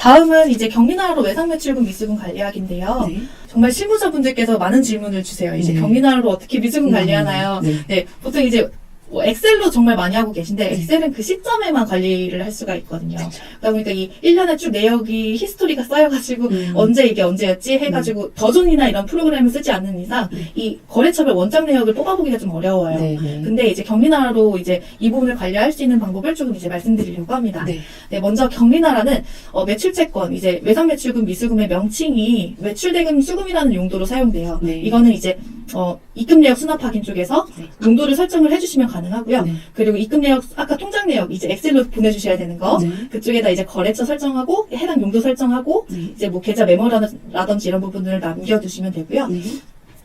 다음은 이제 경리나라로 외상 매출금 미수금 관리학인데요. 네. 정말 실무자분들께서 많은 질문을 주세요. 이제 네. 경리나라로 어떻게 미수금 관리하나요? 네. 네, 보통 이제 뭐 엑셀로 정말 많이 하고 계신데 네. 엑셀은 그 시점에만 관리를 할 수가 있거든요. 그러다 보니까 이 1년에 쭉 내역이 히스토리가 쌓여가지고 음. 언제 이게 언제였지 해가지고 더존이나 이런 프로그램을 쓰지 않는 이상 네. 이 거래처별 원장 내역을 뽑아보기가 좀 어려워요. 네. 네. 근데 이제 경리나라로 이제 이 부분을 관리할 수 있는 방법을 조금 이제 말씀드리려고 합니다. 네. 네, 먼저 경리나라는 어, 매출채권, 이제 외상 매출금 미수금의 명칭이 매출대금 수금이라는 용도로 사용돼요. 네. 이거는 이제 어, 입금 내역 수납 확인 쪽에서 네. 용도를 설정을 해주시면 가능하고요. 네. 그리고 입금 내역 아까 통장 내역 이제 엑셀로 보내주셔야 되는 거 네. 그쪽에다 이제 거래처 설정하고 해당 용도 설정하고 네. 이제 뭐 계좌 메모라든지 이런 부분을 남겨두시면 되고요.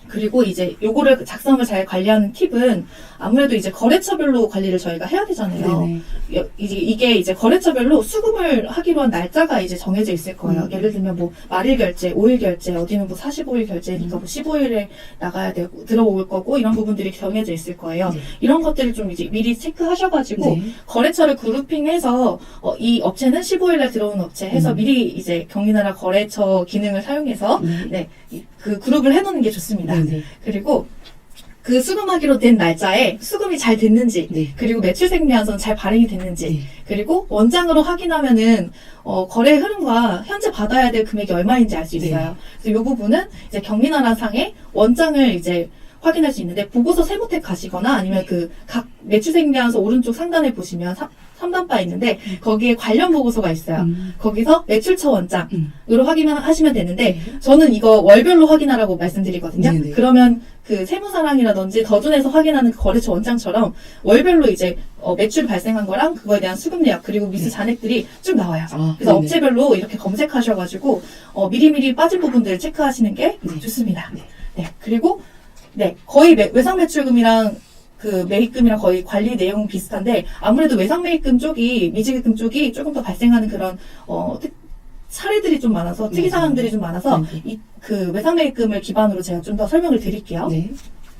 네. 그리고 이제 요거를 작성을 잘 관리하는 팁은 아무래도 이제 거래처별로 관리를 저희가 해야 되잖아요. 네. 여- 이제 이게 이제 거래처별로 수금을 하기로 한 날짜가 이제 정해져 있을 거예요. 음. 예를 들면 뭐 말일 결제, 5일 결제, 어디는 뭐 45일 결제니까 뭐 15일에 나가야 되고 들어올 거고 이런 부분들이 정해져 있을 거예요. 네. 이런 것들을 좀 이제 미리 체크하셔가지고 네. 거래처를 그룹핑해서 어, 이 업체는 15일에 들어온 업체 해서 음. 미리 이제 경리나라 거래처 기능을 사용해서 네. 네, 이- 그 그룹을 해놓는 게 좋습니다. 네. 네. 그리고 그 수금하기로 된 날짜에 수금이 잘 됐는지 네. 그리고 매출 생리한선 잘 발행이 됐는지 네. 그리고 원장으로 확인하면은 어, 거래 흐름과 현재 받아야 될 금액이 얼마인지 알수 네. 있어요. 그래서 이 부분은 이제 경리나라상의 원장을 이제 확인할 수 있는데 보고서 세부택 가시거나 아니면 네. 그각 매출 생리한서 오른쪽 상단에 보시면 3단 바 있는데 음. 거기에 관련 보고서가 있어요. 음. 거기서 매출처 원장으로 음. 확인하시면 되는데 네. 저는 이거 월별로 확인하라고 말씀드리거든요. 네네. 그러면 그 세무사랑이라든지 더준에서 확인하는 그 거래처 원장처럼 월별로 이제 어, 매출 발생한 거랑 그거에 대한 수급 내역 그리고 미수 네. 잔액들이 쭉 나와요. 아, 그래서 네네. 업체별로 이렇게 검색하셔가지고 어, 미리미리 빠진 부분들을 체크하시는 게 네. 좋습니다. 네. 네. 그리고 네 거의 매- 외상 매출금이랑 그 매입금이랑 거의 관리 내용은 비슷한데 아무래도 외상 매입금 쪽이 미지급금 쪽이 조금 더 발생하는 그런 어, 특- 사례들이 좀 많아서 특이 사항들이 좀 많아서 네. 이그 외상 매입금을 기반으로 제가 좀 더 설명을 드릴게요.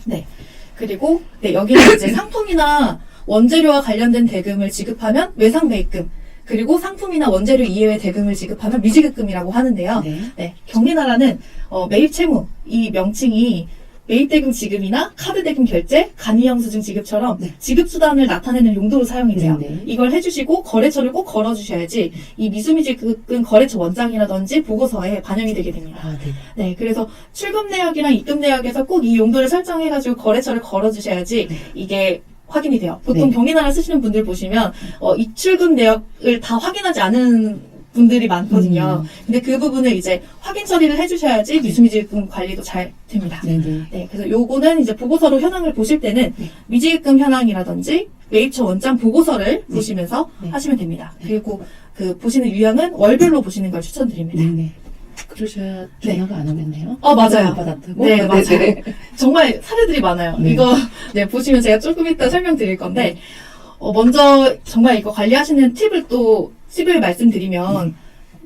네. 그리고 네, 여기는 이제 상품이나 원재료와 관련된 대금을 지급하면 외상 매입금 그리고 상품이나 원재료 이외의 대금을 지급하면 미지급금이라고 하는데요. 네. 네, 경리나라는 어, 매입 채무 이 명칭이 매입 대금 지급이나 카드 대금 결제, 간이 영수증 지급처럼 네. 지급 수단을 나타내는 용도로 사용이 돼요. 네, 네. 이걸 해주시고 거래처를 꼭 걸어주셔야지 이 미수미지급금 거래처 원장이라든지 보고서에 반영이 되게 됩니다. 아, 네. 네, 그래서 출금 내역이랑 입금 내역에서 꼭 이 용도를 설정해가지고 거래처를 걸어주셔야지 네. 이게 확인이 돼요. 보통 네. 경리나라 쓰시는 분들 보시면 어, 입출금 내역을 다 확인하지 않은 분들이 많거든요. 음. 근데 그 부분을 이제 확인 처리를 해주셔야지 미수미지급금 관리도 잘 됩니다. 네. 네. 네, 그래서 요거는 이제 보고서로 현황을 보실 때는 네. 미지급금 현황이라든지 매입처 원장 보고서를 네. 보시면서 네. 하시면 됩니다. 그리고 그 보시는 유형은 월별로 보시는 걸 추천드립니다. 네. 네. 그러셔야 전화가 안 오겠네요. 어, 맞아요. 못 받았다고? 네, 맞아요. 네. 정말 사례들이 많아요. 네. 이거 네, 보시면 제가 조금 이따 설명드릴 건데 어, 먼저 정말 이거 관리하시는 팁을 또 팁을 말씀드리면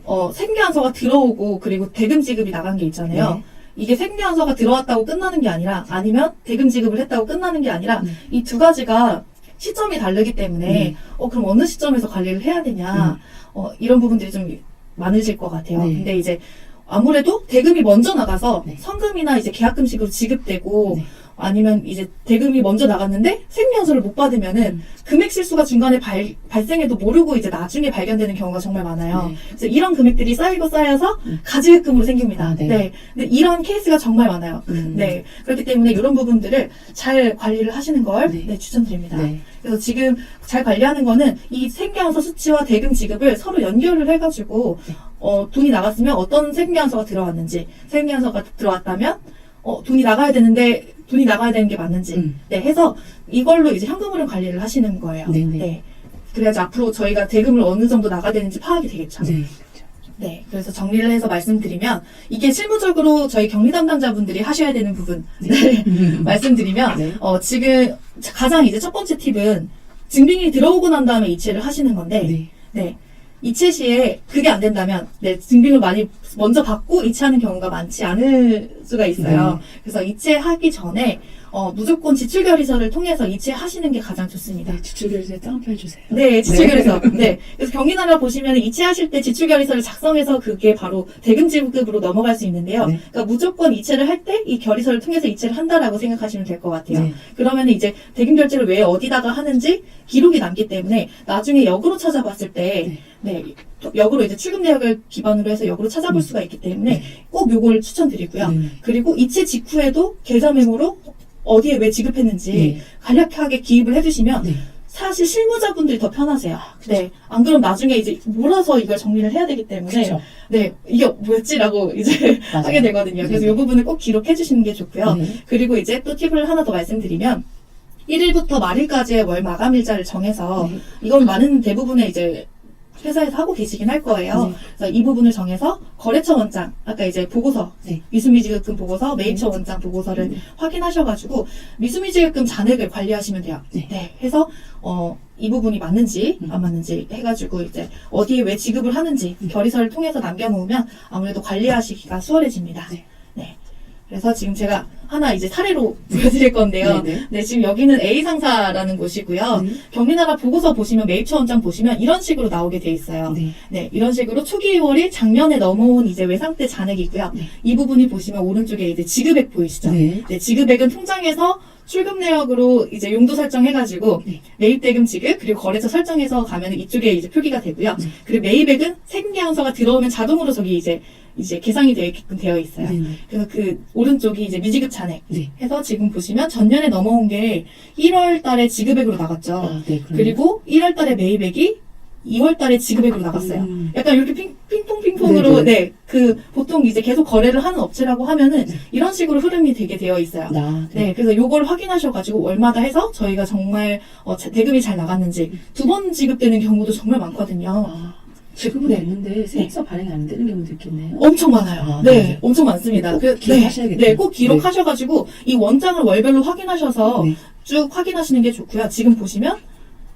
어, 생계한서가 들어오고 그리고 대금 지급이 나간 게 있잖아요. 네. 이게 생계한서가 들어왔다고 끝나는 게 아니라 아니면 대금 지급을 했다고 끝나는 게 아니라 네. 이두 가지가 시점이 다르기 때문에 네. 어 그럼 어느 시점에서 관리를 해야 되냐 어, 이런 부분들이 좀 많으실 것 같아요. 네. 근데 이제 아무래도 대금이 먼저 나가서 네. 성금이나 이제 계약금식으로 지급되고 네. 아니면 이제 대금이 먼저 나갔는데 생리연수를 못 받으면은 음. 금액 실수가 중간에 발, 발생해도 모르고 이제 나중에 발견되는 경우가 정말 많아요. 네. 그래서 이런 금액들이 쌓이고 쌓여서 음. 가지급금으로 생깁니다. 아, 네. 네. 근데 이런 케이스가 정말 많아요. 음. 네. 그렇기 때문에 이런 부분들을 잘 관리를 하시는 걸 네. 네, 추천드립니다. 네. 그래서 지금 잘 관리하는 거는 이 생계한서 수치와 대금 지급을 서로 연결을 해가지고 네. 어, 돈이 나갔으면 어떤 생계한서가 들어왔는지 생계한서가 들어왔다면 어, 돈이 나가야 되는데 돈이 나가야 되는 게 맞는지 음. 네 해서 이걸로 이제 현금 흐름 관리를 하시는 거예요. 네네. 그래야지 앞으로 저희가 대금을 어느 정도 나가야 되는지 파악이 되겠죠. 네. 네, 그래서 정리를 해서 말씀드리면 이게 실무적으로 저희 격리 담당자분들이 하셔야 되는 부분 네. 음. 말씀드리면 네. 어, 지금 가장 이제 첫 번째 팁은 증빙이 들어오고 난 다음에 이체를 하시는 건데 네. 네. 이체 시에 그게 안 된다면 네, 증빙을 많이 먼저 받고 이체하는 경우가 많지 않을 수가 있어요. 그래서 이체하기 전에 어, 무조건 지출결의서를 통해서 이체하시는 게 가장 좋습니다. 네, 지출결제 다운표 해주세요. 네, 지출결의서. 네. 그래서 경기나라 보시면 이체하실 때 지출결의서를 작성해서 그게 바로 대금지급으로 넘어갈 수 있는데요. 네. 그러니까 무조건 이체를 할 때 이 결의서를 통해서 이체를 한다라고 생각하시면 될 것 같아요. 네. 그러면 이제 대금결제를 왜 어디다가 하는지 기록이 남기 때문에 나중에 역으로 찾아봤을 때, 네. 역으로 이제 출금 내역을 기반으로 해서 역으로 찾아볼 음. 수가 있기 때문에 꼭 요걸 추천드리고요. 네. 그리고 이체 직후에도 계좌 메모로 어디에 왜 지급했는지 네. 간략하게 기입을 해주시면 네. 사실 실무자분들이 더 편하세요. 네. 안 그럼 나중에 이제 몰아서 이걸 정리를 해야 되기 때문에 그렇죠. 네 이게 뭐였지라고 이제 맞아요. 하게 되거든요. 그래서 네. 이 부분을 꼭 기록해 주시는 게 좋고요. 네. 그리고 이제 또 팁을 하나 더 말씀드리면 1일부터 말일까지의 월 마감일자를 정해서 네. 이건 많은 대부분의 이제 회사에서 하고 계시긴 할 거예요. 네. 그래서 이 부분을 정해서 거래처 원장, 아까 이제 보고서, 네. 미수미지급금 보고서, 메이처 원장 보고서를 네. 확인하셔가지고 미수미지급금 잔액을 관리하시면 돼요. 네. 해서 어, 이 부분이 맞는지 음. 안 맞는지 해가지고 이제 어디에 왜 지급을 하는지 음. 결의서를 통해서 남겨놓으면 아무래도 관리하시기가 수월해집니다. 네. 네. 그래서 지금 제가 하나 이제 사례로 보여드릴 건데요. 네, 네. 네, 지금 여기는 A 상사라는 곳이고요. 네. 경리나라 보고서 보시면 메이처 원장 보시면 이런 식으로 나오게 돼 있어요. 네. 네, 이런 식으로 초기 2월이 작년에 넘어온 이제 외상때 잔액이고요. 네. 이 부분이 보시면 오른쪽에 이제 지급액 보이시죠? 네. 네, 지급액은 통장에서 출금 내역으로 이제 용도 설정해가지고 네. 매입 대금 지급 그리고 거래처 설정해서 가면 이쪽에 이제 표기가 되고요. 네. 그리고 매입액은 세금계약서가 들어오면 자동으로 저기 이제 이제 계상이 되게끔 되어 있어요. 네. 네. 그래서 그 오른쪽이 이제 미지급 잔액 네. 해서 지금 보시면 전년에 넘어온 게 1월 달에 지급액으로 나갔죠. 아, 네. 그리고 1월 달에 매입액이 2월 달에 지급액으로 나갔어요. 음. 약간 이렇게 핑, 핑퐁핑퐁으로, 네네. 네, 그, 보통 이제 계속 거래를 하는 업체라고 하면은, 네. 이런 식으로 흐름이 되게 되어 있어요. 나. 네, 그래서 요걸 확인하셔가지고, 월마다 해서 저희가 정말, 어, 자- 대금이 잘 나갔는지, 두 번 지급되는 경우도 정말 많거든요. 아, 지금은 네. 됐는데 세입서 발행이 안 되는 경우도 있겠네요. 엄청 많아요. 아, 네, 네. 엄청 많습니다. 꼭 그, 기록하셔야겠네요. 네, 네, 꼭 기록하셔가지고, 이 원장을 월별로 확인하셔서 네. 쭉 확인하시는 게 좋고요. 지금 보시면,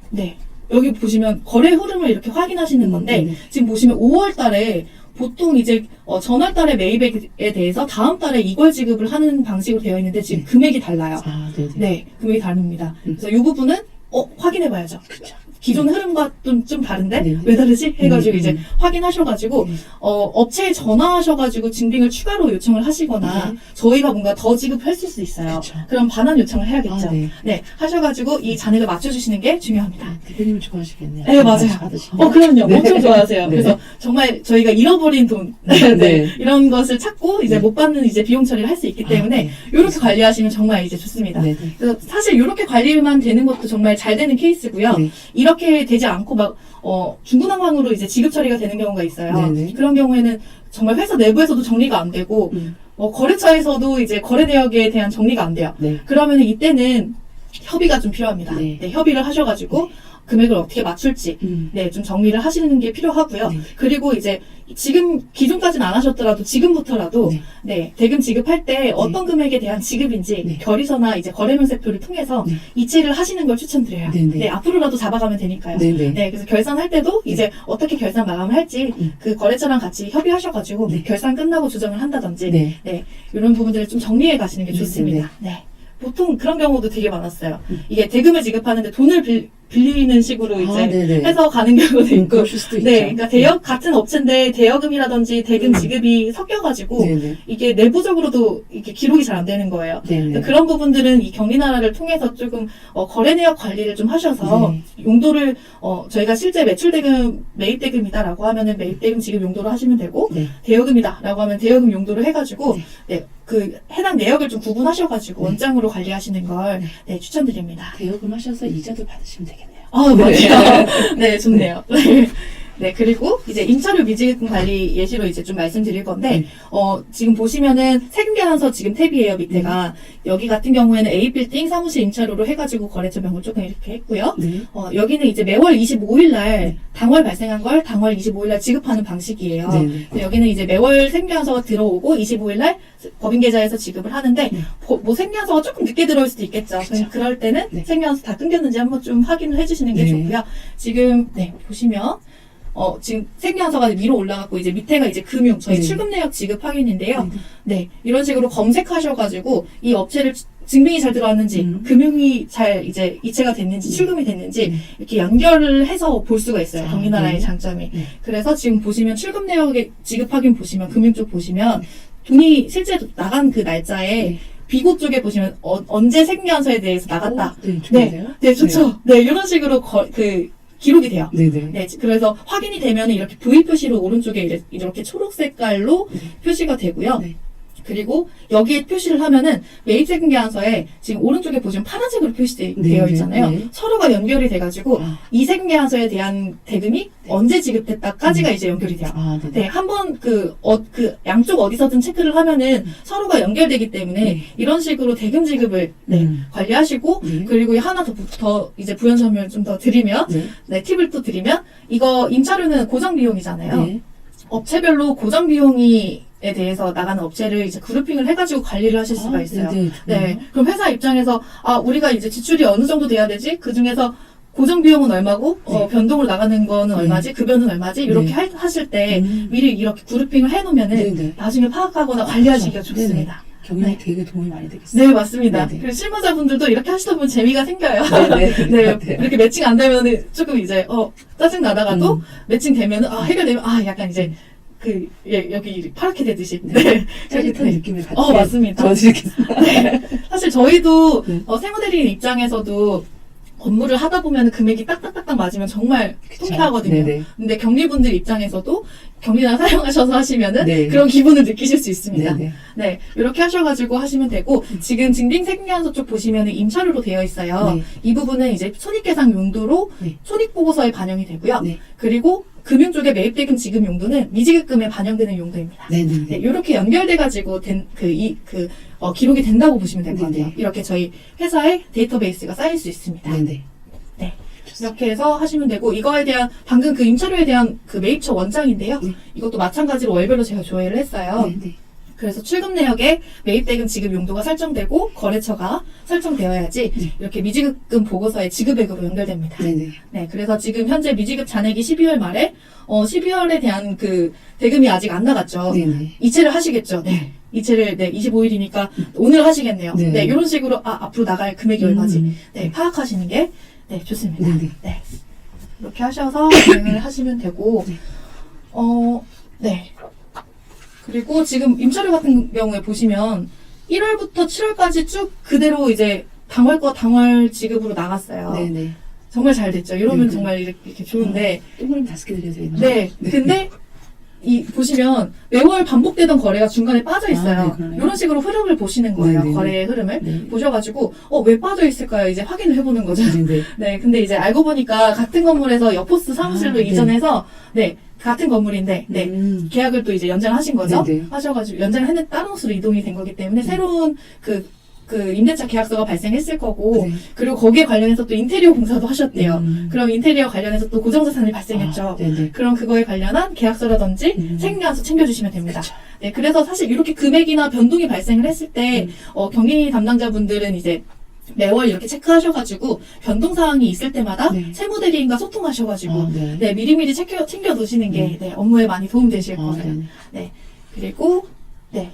네, 여기 보시면 거래 흐름을 이렇게 확인하시는 건데, 네. 지금 보시면 5월 달에 보통 이제 어, 전월 달에 매입액에 대해서 다음 달에 이걸 지급을 하는 방식으로 되어 있는데 지금 네. 금액이 달라요. 아, 네. 네. 네, 금액이 다릅니다. 음. 그래서 이 부분은 어, 확인해 봐야죠. 그렇죠. 기존 흐름과 좀, 좀 다른데 네. 왜 다르지? 해가지고 음, 이제 음. 확인하셔가지고 네. 어, 업체에 전화하셔가지고 증빙을 추가로 요청을 하시거나 네. 저희가 뭔가 더 지급했을 수 있어요. 그쵸. 그럼 반환 요청을 해야겠죠. 아, 네. 네, 하셔가지고 이 잔액을 맞춰주시는 게 중요합니다. 아, 대표님 좋아하시겠네요. 네, 맞아요. 받으시면. 어, 그럼요. 네. 엄청 좋아하세요. 네. 그래서 정말 저희가 잃어버린 돈, 네. 네, 이런 것을 찾고 이제 네. 못 받는 이제 비용 처리를 할 수 있기 때문에 아, 네. 이렇게 관리하시면 정말 이제 좋습니다. 네. 네. 그래서 사실 이렇게 관리만 되는 것도 정말 잘 되는 케이스고요. 네. 이 렇게 되지 않고 막, 어, 중구난방으로 이제 지급 처리가 되는 경우가 있어요. 네네. 그런 경우에는 정말 회사 내부에서도 정리가 안 되고, 음. 어, 거래처에서도 이제 거래 내역에 대한 정리가 안 돼요. 네. 그러면 이때는 협의가 좀 필요합니다. 네. 네, 협의를 하셔가지고 금액을 어떻게 맞출지, 음. 네, 좀 정리를 하시는 게 필요하고요. 네. 그리고 이제 지금 기존까지는 안 하셨더라도 지금부터라도 네. 네, 대금 지급할 때 어떤 금액에 대한 지급인지 네. 결의서나 이제 거래명세표를 통해서 네. 이체를 하시는 걸 추천드려요. 네, 네. 앞으로라도 잡아가면 되니까요. 네. 네. 네, 그래서 결산할 때도 이제 어떻게 결산 마감을 할지 음. 그 거래처랑 같이 협의하셔가지고 네. 결산 끝나고 조정을 한다든지 네. 네, 이런 부분들을 좀 정리해 가시는 게 네, 좋습니다. 네. 보통 그런 경우도 되게 많았어요. 음. 이게 대금을 지급하는데 돈을 빌, 빌리는 식으로 이제 아, 네네. 해서 가는 경우도 음, 있고. 그러실 수도 있죠. 네, 그러니까 대역 같은 업체인데 대여금이라든지 대금 음. 지급이 섞여가지고 네네. 이게 내부적으로도 이게 기록이 잘 안 되는 거예요. 네네. 그런 부분들은 이 경리나라를 통해서 조금 어, 거래 내역 관리를 좀 하셔서 네. 용도를 어, 저희가 실제 매출 대금 매입 대금이다라고 하면은 매입 대금 지급 용도로 하시면 되고 네. 대여금이다라고 하면 대여금 용도로 해가지고 네. 네, 그 해당 내역을 좀 구분하셔가지고 네. 원장으로 관리하시는 걸 네. 네, 추천드립니다. 대여금 하셔서 이자도 받으시면 되겠네요. 아 맞아요. 네 좋네요. 네. 네, 그리고 이제 임차료 미지급 관리 예시로 이제 좀 말씀드릴 건데, 네. 어, 지금 보시면은 세금 계산서 지금 탭이에요, 밑에가. 여기 같은 경우에는 A빌딩 사무실 임차료로 해가지고 거래처 명을 조금 이렇게 했고요. 네. 어, 여기는 이제 매월 25일 날 네. 당월 발생한 걸 당월 25일 날 지급하는 방식이에요. 근데 여기는 이제 매월 생계환서가 들어오고 25일 날 법인 계좌에서 지급을 하는데 네. 보- 뭐 생계환서가 조금 늦게 들어올 수도 있겠죠. 그쵸. 그럴 때는 네. 생계환서 다 끊겼는지 한번 좀 확인을 해주시는 게 네. 좋고요. 지금 네 보시면 어 지금 생계환서가 위로 올라갔고 이제 밑에가 이제 금융 저희 네. 출금 내역 지급 확인인데요. 네. 네 이런 식으로 검색하셔가지고 이 업체를 증빙이 잘 들어왔는지, 음. 금융이 잘 이제 이체가 됐는지, 출금이 됐는지, 네. 이렇게 연결을 해서 볼 수가 있어요. 아, 경리나라의 네. 장점이. 네. 그래서 지금 보시면 출금 내역에 지급 확인 보시면 금융 쪽 보시면 돈이 실제 나간 그 날짜에 네. 비고 쪽에 보시면 어, 언제 생계한서에 대해서 나갔다. 어, 네, 좋은데요? 네, 좋죠. 네, 이런 식으로 거- 그 기록이 돼요. 네, 네. 네, 그래서 확인이 되면 이렇게 V 표시로 오른쪽에 이렇게 초록 색깔로 네. 표시가 되고요. 네. 그리고 여기에 표시를 하면은 매입생계한서에 지금 오른쪽에 보시면 파란색으로 표시되어 네, 네, 있잖아요. 네. 서로가 연결이 돼가지고 아, 이생계한서에 대한 대금이 언제 지급됐다까지가 이제 연결이 돼요. 아, 네. 네, 한번 그, 어, 그, 양쪽 어디서든 체크를 하면은 서로가 연결되기 때문에 네. 이런 식으로 대금 지급을, 네, 음. 관리하시고, 네. 그리고 하나 더, 부- 더 이제 부연 설명을 좀 더 드리면, 네. 네, 팁을 또 드리면, 이거 임차료는 고정 비용이잖아요. 네. 업체별로 고정 비용이, 에 대해서 나가는 업체를 이제 그룹핑을 해가지고 관리를 하실 수가 아, 있어요. 네, 네. 네. 그럼 회사 입장에서, 아, 우리가 이제 지출이 어느 정도 돼야 되지? 그 중에서 고정 비용은 얼마고, 어, 네. 변동으로 나가는 거는 네. 얼마지? 급여는 얼마지? 이렇게 네. 하, 하실 때, 음. 미리 이렇게 그룹핑을 해놓으면은, 네, 네. 나중에 파악하거나 관리하시기가 그렇죠. 좋습니다. 경영에 네. 되게 도움이 많이 되겠어요. 네, 맞습니다. 네, 네. 그리고 실무자분들도 이렇게 하시다 보면 재미가 생겨요. 네, 네. 네, 네. 이렇게 매칭 안 되면은 조금 이제, 어, 짜증 나다가도 음. 매칭 되면은, 아, 해결되면, 아, 약간 이제, 그, 예, 여기 파랗게 되듯이. 네. 네. 짜릿한 네. 느낌을 같이. 어, 맞습니다. 저지겠습니다. 네. 사실 저희도 네. 어, 세무대리인 입장에서도 업무를 하다 보면 금액이 딱딱딱딱 맞으면 정말 통쾌하거든요. 네네. 근데 경리분들 입장에서도 경리나 사용하셔서 하시면은 네. 그런 기분을 느끼실 수 있습니다. 네네. 네, 이렇게 하셔가지고 하시면 되고 지금 증빙생계한서 쪽 보시면은 임차료로 되어 있어요. 네. 이 부분은 이제 손익계산 용도로 네. 손익보고서에 반영이 되고요. 네. 그리고 금융 쪽에 매입대금 지급 용도는 미지급금에 반영되는 용도입니다. 네네네. 네, 이렇게 연결돼가지고 된, 그, 이, 그, 어, 기록이 된다고 보시면 될 것 같아요. 네네. 이렇게 저희 회사의 데이터베이스가 쌓일 수 있습니다. 네네. 네. 이렇게 해서 하시면 되고, 이거에 대한, 방금 그 임차료에 대한 그 매입처 원장인데요. 네. 이것도 마찬가지로 월별로 제가 조회를 했어요. 네네. 그래서 출금 내역에 매입 대금 지급 용도가 설정되고, 거래처가 설정되어야지, 네. 이렇게 미지급금 보고서의 지급액으로 연결됩니다. 네네. 네, 그래서 지금 현재 미지급 잔액이 12월 말에, 어, 12월에 대한 그 대금이 아직 안 나갔죠. 네네. 이체를 하시겠죠. 네. 이체를 네 25일이니까 오늘 하시겠네요. 네. 네. 이런 식으로 아 앞으로 나갈 금액이 얼마지? 음. 네 파악하시는 게 네 좋습니다. 네네. 네 이렇게 하셔서 진행을 하시면 되고 네. 어 네. 그리고 지금 임차료 같은 경우에 보시면 1월부터 7월까지 쭉 그대로 이제 당월 거 당월 지급으로 나갔어요. 네네. 정말 잘 됐죠. 이러면 네. 정말 이렇게, 좋은데 동그라미 다섯 개 드려야 되겠네요. 네. 근데 이 보시면 매월 반복되던 거래가 중간에 빠져 아, 있어요. 네, 그러네요. 이런 식으로 흐름을 보시는 거예요. 네, 네, 네. 거래의 흐름을 네. 보셔가지고 어 왜 빠져 있을까요? 이제 확인을 해보는 거죠. 네네. 네. 근데 이제 알고 보니까 같은 건물에서 여포스 사무실로 아, 네. 이전해서 네 같은 건물인데 네. 음. 계약을 또 이제 연장하신 거죠. 네, 네. 하셔가지고 연장을 했는데 다른 곳으로 이동이 된 거기 때문에 새로운 그, 그 임대차 계약서가 발생했을 거고 네. 그리고 거기에 관련해서 또 인테리어 공사도 하셨대요. 음. 그럼 인테리어 관련해서 또 고정 자산이 발생했죠. 아, 네네. 그럼 그거에 관련한 계약서라든지 음. 생계한서 챙겨주시면 됩니다. 그쵸. 네, 그래서 사실 이렇게 금액이나 변동이 발생을 했을 때, 음. 어, 경리 담당자분들은 이제 매월 이렇게 체크하셔가지고 변동 사항이 있을 때마다 네. 세무 대리인과 소통하셔가지고 아, 네. 네, 미리미리 챙겨, 챙겨 두시는 게 음. 네, 업무에 많이 도움 되실 아, 거예요. 네 네. 그리고 네,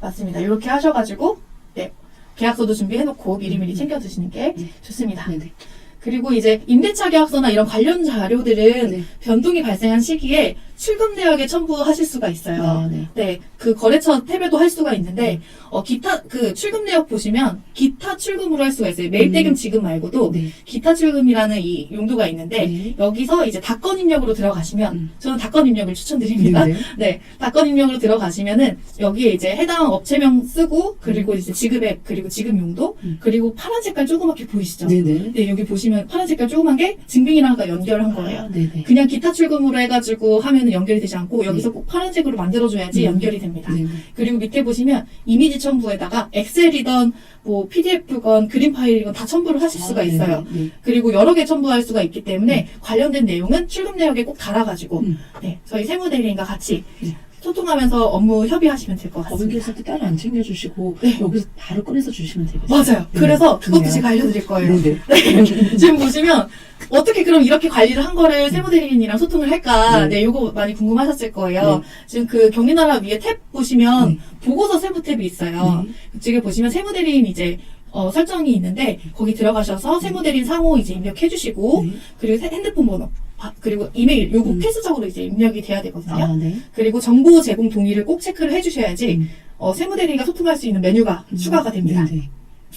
맞습니다. 이렇게 하셔가지고 네, 계약서도 준비해놓고 미리미리 음. 챙겨 두시는 게 네. 좋습니다. 네네. 그리고 이제 임대차 계약서나 이런 관련 자료들은 네. 변동이 발생한 시기에 출금 내역에 첨부하실 수가 있어요. 아, 네. 네, 그 거래처 탭에도 할 수가 있는데, 어, 기타, 그 출금 내역 보시면, 기타 출금으로 할 수가 있어요. 매입대금 음. 지급 말고도, 네. 기타 출금이라는 이 용도가 있는데, 네. 여기서 이제 다건 입력으로 들어가시면, 음. 저는 다건 입력을 추천드립니다. 네네. 네, 다건 입력으로 들어가시면은, 여기에 이제 해당 업체명 쓰고, 그리고 이제 지급액, 그리고 지급 용도, 음. 그리고 파란 색깔 조그맣게 보이시죠? 네네. 네, 여기 보시면 파란 색깔 조그만 게 증빙이랑 연결한 거예요. 아, 네네. 그냥 기타 출금으로 해가지고 하면 은 연결이 되지 않고 여기서 꼭 파란색으로 만들어줘야지 음. 연결이 됩니다. 네네. 그리고 밑에 보시면 이미지 첨부에다가 엑셀이던 뭐 PDF건 그림 파일이건 다 첨부를 하실 수가 아, 있어요. 네. 그리고 여러 개 첨부할 수가 있기 때문에 관련된 내용은 출금 내역에 꼭 달아가지고 음. 네, 저희 세무 대리인과 같이 네. 소통하면서 업무 협의하시면 될 것 같습니다. 법인계에서 때 따로 안 챙겨주시고 네. 여기서 바로 꺼내서 주시면 되겠어요. 맞아요. 네. 그래서 그것도. 제가 알려드릴 거예요. 네 네. 지금 보시면 어떻게 그럼 이렇게 관리를 한 거를 세무대리인이랑 소통을 할까? 네. 네, 요거 많이 궁금하셨을 거예요. 네. 지금 그 경리나라 위에 탭 보시면 네. 보고서 세부 탭이 있어요. 네. 그쪽에 보시면 세무대리인 이제 어, 설정이 있는데 거기 들어가셔서 세무대리인 상호 이제 입력해 주시고 네. 그리고 세- 핸드폰 번호 바- 그리고 이메일 요거 음. 필수적으로 이제 입력이 돼야 되거든요. 아, 네. 그리고 정보 제공 동의를 꼭 체크를 해주셔야지 음. 어, 세무대리인과 소통할 수 있는 메뉴가 음. 추가가 됩니다. 네, 네.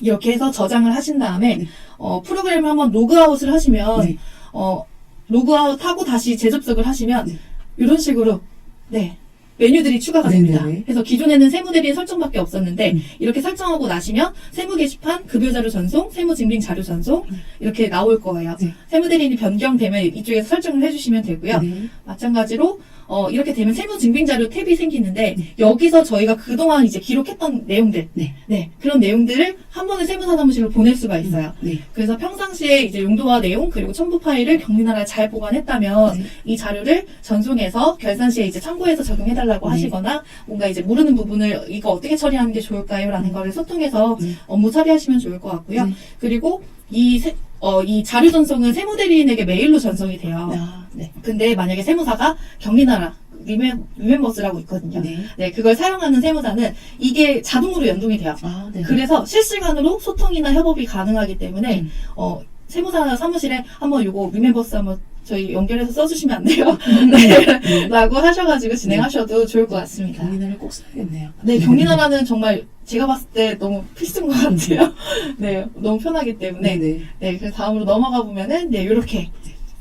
이렇게 해서 저장을 하신 다음에 네. 어, 프로그램을 한번 로그아웃을 하시면 네. 어, 로그아웃 하고 다시 재접속을 하시면 네. 이런 식으로 네 메뉴들이 추가가 네, 됩니다. 네, 네. 그래서 기존에는 세무대리인 설정밖에 없었는데 음. 이렇게 설정하고 나시면 세무 게시판, 급여 자료 전송, 세무 증빙 자료 전송 네. 이렇게 나올 거예요. 네. 세무대리인이 변경되면 이쪽에서 설정을 해주시면 되고요. 네. 마찬가지로 어, 이렇게 되면 세무 증빙 자료 탭이 생기는데 네. 여기서 저희가 그동안 이제 기록했던 내용들 네. 네, 그런 내용들을 한 번에 세무사사무실로 보낼 수가 있어요. 네. 그래서 평상시에 이제 용도와 내용 그리고 첨부 파일을 경리나라에 잘 보관했다면 네. 이 자료를 전송해서 결산 시에 이제 참고해서 적용해달라고 네. 하시거나 뭔가 이제 모르는 부분을 이거 어떻게 처리하는 게 좋을까요?라는 거를 소통해서 네. 업무 처리하시면 좋을 것 같고요. 네. 그리고 이 세- 어, 이 자료 전송은 세무대리인에게 메일로 전송이 돼요. 아, 네. 근데 만약에 세무사가 경리나라 리멤, 리멤버스라고 있거든요. 네. 네, 그걸 사용하는 세무사는 이게 자동으로 연동이 돼요. 아, 네. 그래서 실시간으로 소통이나 협업이 가능하기 때문에 음. 어, 세무사 사무실에 한번 요거 리멤버스 한번 저희 연결해서 써주시면 안 돼요? 네. 네. 라고 하셔가지고 진행하셔도 좋을 것 같습니다. 경리나를 꼭 써야겠네요. 네, 경리나라는 정말 제가 봤을 때 너무 필수인 것 같아요. 네, 너무 편하기 때문에. 네. 네. 네, 그래서 다음으로 넘어가 보면은, 네, 요렇게.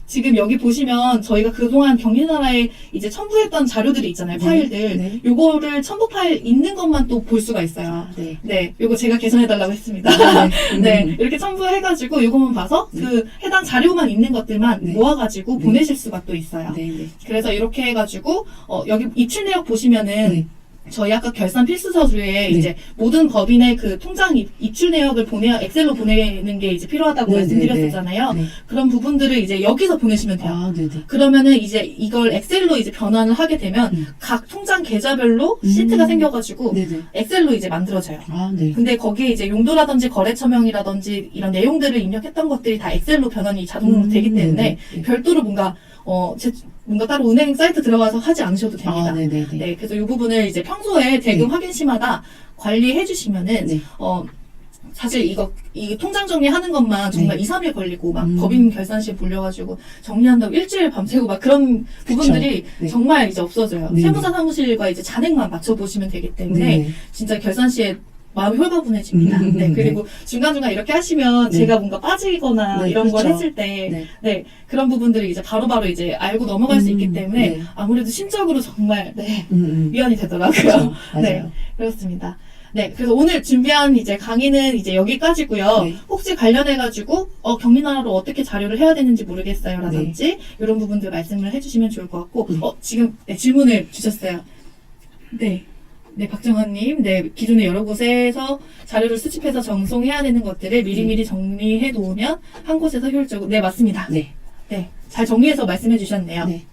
지금 여기 보시면 저희가 그동안 경리나라에 이제 첨부했던 자료들이 있잖아요, 네. 파일들. 네. 요거를 첨부 파일 있는 것만 또 볼 수가 있어요. 아, 네. 네, 요거 제가 개선해달라고 했습니다. 아, 네, 음. 이렇게 첨부해가지고 요거만 봐서 네. 그 해당 자료만 있는 것들만 네. 모아가지고 네. 보내실 수가 또 있어요. 네, 네. 그래서 이렇게 해가지고 어, 여기 입출 내역 보시면은 네. 저희 아까 결산 필수 서류에 네. 이제 모든 법인의 그 통장 입, 입출 내역을 보내 엑셀로 보내는 게 이제 필요하다고 네, 말씀드렸었잖아요. 네. 그런 부분들을 이제 여기서 보내시면 돼요. 아, 네, 네. 그러면은 이제 이걸 엑셀로 이제 변환을 하게 되면 음. 각 통장 계좌별로 음. 시트가 생겨가지고 네, 네. 엑셀로 이제 만들어져요. 아, 네. 근데 거기에 이제 용도라든지 거래처명이라든지 이런 내용들을 입력했던 것들이 다 엑셀로 변환이 자동 으로 음, 되기 때문에 네, 네. 별도로 뭔가 어 제, 뭔가 따로 은행 사이트 들어가서 하지 않으셔도 됩니다. 아, 네, 네, 네. 네, 그래서 이 부분을 이제 평소에 대금 네. 확인 시마다 관리해 주시면은 네. 어 사실 이거 이 통장 정리하는 것만 정말 네. 2, 3일 걸리고 막 음. 법인 결산실 불려가지고 정리한다고 일주일 밤새고 막 그런 부분들이 네. 정말 이제 없어져요. 네. 세무사 사무실과 이제 잔액만 맞춰 보시면 되기 때문에 네. 진짜 결산시에 마음이 홀가분해집니다. 음, 네, 네. 그리고 중간중간 이렇게 하시면 네. 제가 뭔가 빠지거나 네, 이런 걸 그렇죠. 했을 때, 네. 네, 그런 부분들을 이제 바로바로 이제 알고 넘어갈 수 있기 음, 때문에 네. 아무래도 심적으로 정말, 네, 음, 음. 위안이 되더라고요. 그렇죠. 네. 그렇습니다. 네, 그래서 오늘 준비한 이제 강의는 이제 여기까지고요. 네. 혹시 관련해가지고, 어, 경리나라로 어떻게 자료를 해야 되는지 모르겠어요. 라든지, 네. 이런 부분들 말씀을 해주시면 좋을 것 같고, 네. 어, 지금 네, 질문을 주셨어요. 네. 네, 박정환님, 네, 기존에 여러 곳에서 자료를 수집해서 정송해야 되는 것들을 미리미리 정리해 놓으면 한 곳에서 효율적으로, 네, 맞습니다. 네. 네, 잘 정리해서 말씀해 주셨네요. 네.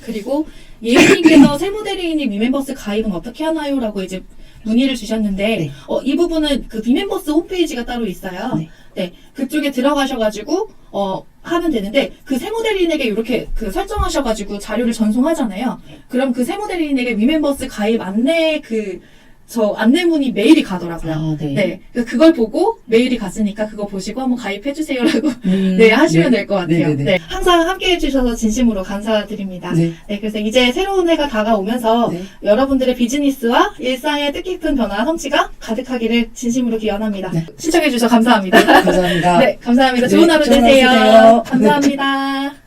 그리고 예인님께서 세무대리인이 미멤버스 가입은 어떻게 하나요? 라고 이제 문의를 주셨는데, 네. 어, 이 부분은 그 미멤버스 홈페이지가 따로 있어요. 네. 네, 그쪽에 들어가셔가지고, 어, 하면 되는데, 그 세무대리인에게 이렇게 그 설정하셔가지고 자료를 전송하잖아요. 그럼 그 세무대리인에게 미멤버스 가입 안내 그, 저 안내문이 메일이 가더라고요. 아, 네. 네. 그래서 그걸 보고 메일이 갔으니까 그거 보시고 한번 가입해주세요라고 음, 네, 하시면 네. 될것 같아요. 네, 네, 네, 네. 항상 함께 해 주셔서 진심으로 감사드립니다. 네. 네. 그래서 이제 새로운 해가 다가오면서 네. 여러분들의 비즈니스와 일상의 뜻깊은 변화, 성취가 가득하기를 진심으로 기원합니다. 네. 시청해 주셔서 감사합니다. 감사합니다. 네, 감사합니다. 네, 좋은 하루 좋은 되세요. 되세요. 감사합니다.